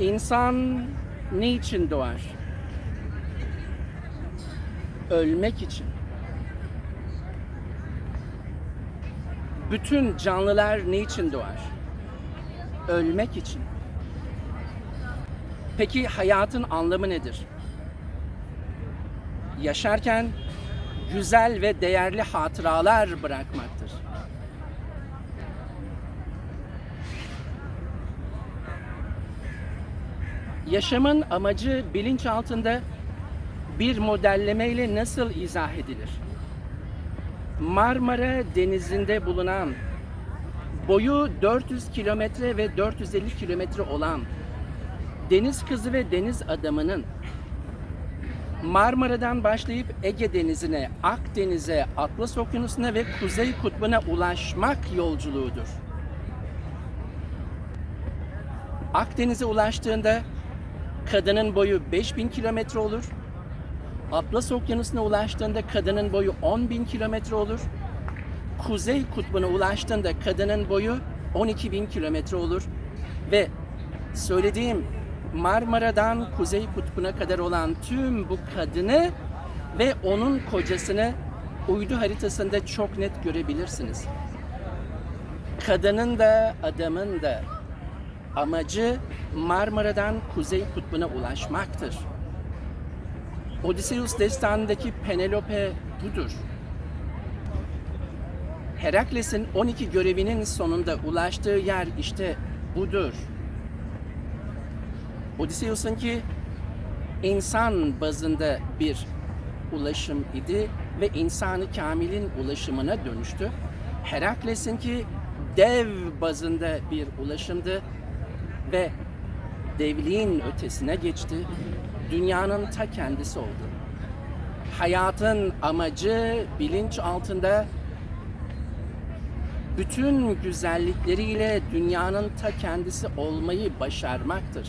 İnsan niçin doğar? Ölmek için. Bütün canlılar niçin doğar? Ölmek için. Peki hayatın anlamı nedir? Yaşarken güzel ve değerli hatıralar bırakmaktır. Yaşamın amacı bilinç altında bir modellemeyle nasıl izah edilir? Marmara Denizi'nde bulunan boyu 400 kilometre ve 450 kilometre olan deniz kızı ve deniz adamının Marmara'dan başlayıp Ege Denizi'ne, Akdeniz'e, Atlas Okyanusu'na ve Kuzey Kutbu'na ulaşmak yolculuğudur. Akdeniz'e ulaştığında kadının boyu 5000 kilometre olur. Atlas Okyanusu'na ulaştığında kadının boyu 10.000 kilometre olur. Kuzey Kutbu'na ulaştığında kadının boyu 12.000 kilometre olur. Ve söylediğim Marmara'dan Kuzey Kutbu'na kadar olan tüm bu kadını ve onun kocasını uydu haritasında çok net görebilirsiniz. Kadının da adamın da amacı Marmara'dan Kuzey Kutbu'na ulaşmaktır. Odysseus destanındaki Penelope budur. Herakles'in 12 görevinin sonunda ulaştığı yer işte budur. Odysseus'un ki insan bazında bir ulaşım idi ve insanı kamilin ulaşımına dönüştü. Herakles'in ki dev bazında bir ulaşımdı ve devliğin ötesine geçti. Dünyanın ta kendisi oldu. Hayatın amacı bilinç altında bütün güzellikleriyle dünyanın ta kendisi olmayı başarmaktır.